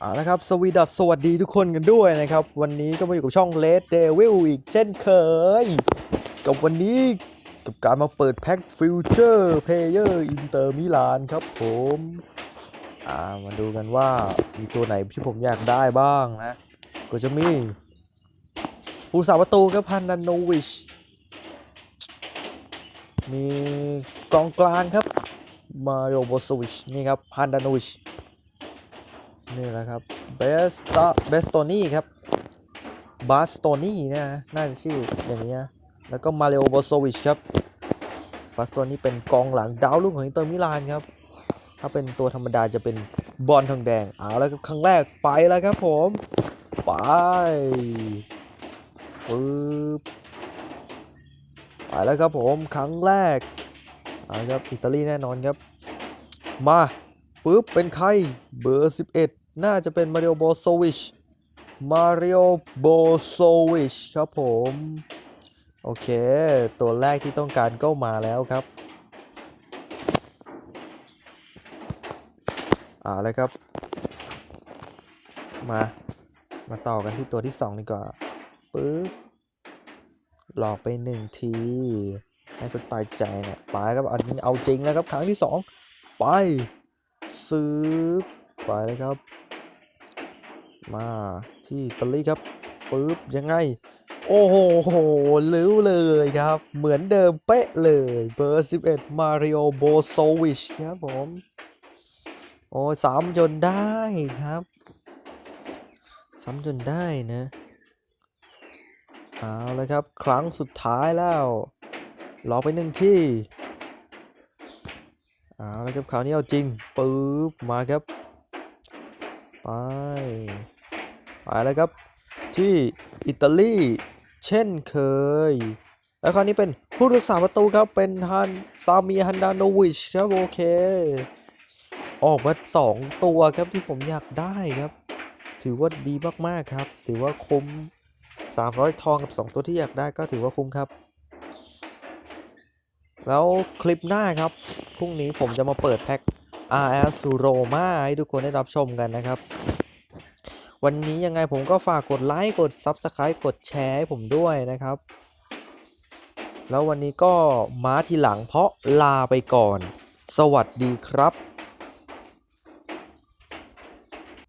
เอาละครับสวีดัสสวัสดีทุกคนกันด้วยนะครับ วันนี้ก็มาอยู่กับช่อง Red Devil อีกเช่นเคย กับวันนี้กับการมาเปิดแพ็คฟิวเจอร์เพเยอร์อินเตอร์มิลานครับผมอ่ามาดูกันว่ามีตัวไหนที่ผมอยากได้บ้างนะ ก็จะมีผู้สาประตูครับพันนันโนวิช มีกองกลางครับมาริโอโบสวิชนี่ครับฮันดานโนวิช นี่แหละครับเบสตาเบสโตนี่ครับบาสโตนี่นะน่าจะชื่ออย่างนี้นะแล้วก็มาเลโอโบโซวิชครับบาสโตนี่เป็นกองหลังดาวรุ่งของอินเตอร์มิลานครับ ถ้าเป็นตัวธรรมดาจะเป็นบอลทองแดงเอาแล้วครับครั้งแรกไปแล้วครับผม ไปฟึบไปแล้วครับผมครั้งแรกเอาครับอิตาลีแน่นอนครับ มา ปุ๊บ เป็นใคร เบอร์ 11 น่าจะเป็นมาริโอโบโซวิช มาริโอโบโซวิชครับผม โอเค ตัวแรกที่ต้องการก็มาแล้วครับเอาเลยครับ มา มาต่อกันที่ตัวที่ 2 ดีกว่าปึ๊บหลอกไปหนึ่งที ให้คนตายใจเนี่ยไปครับอันนี้เอาจริงแล้วครับครั้งที่ 2 ไป ซื้อไปเลยครับ มาที่ตลีครับปึ๊บยังไง โอ้โหรู้เลยครับ เหมือนเดิมเป๊ะเลยเบอร์ 11 มาริโอโบโซวิชครับผม โอ้สามจนได้ครับซ้ำจนได้นะเอาเลยครับ ครั้งสุดท้ายแล้ว รอไปหนึ่งที่ เอาละครับคราวนี้เอาจริงปึ๊บมาครับ ไป ไปแล้วครับ ที่อิตาลีเช่นเคย แล้วคราวนี้เป็นผู้รักษาประตูครับ เป็นฮันซามีฮันดานโนวิชครับ โอเค ออกมาสองตัวครับที่ผมอยากได้ครับ ถือว่าดีมากๆครับ ถือว่าคุ้ม300 ทองกับ 2 ตัวที่อยากได้ก็ถือว่าคุ้มครับ แล้วคลิปหน้าครับ พรุ่งนี้ผมจะมาเปิดแพ็ค RL ซูโรมาให้ทุกคนได้รับชมกันนะครับ วันนี้ยังไงผมก็ฝากกดไลค์กด Subscribe กดแชร์ให้ผมด้วยนะครับ แล้ววันนี้ก็มาทีหลังเพราะลาไปก่อน สวัสดีครับ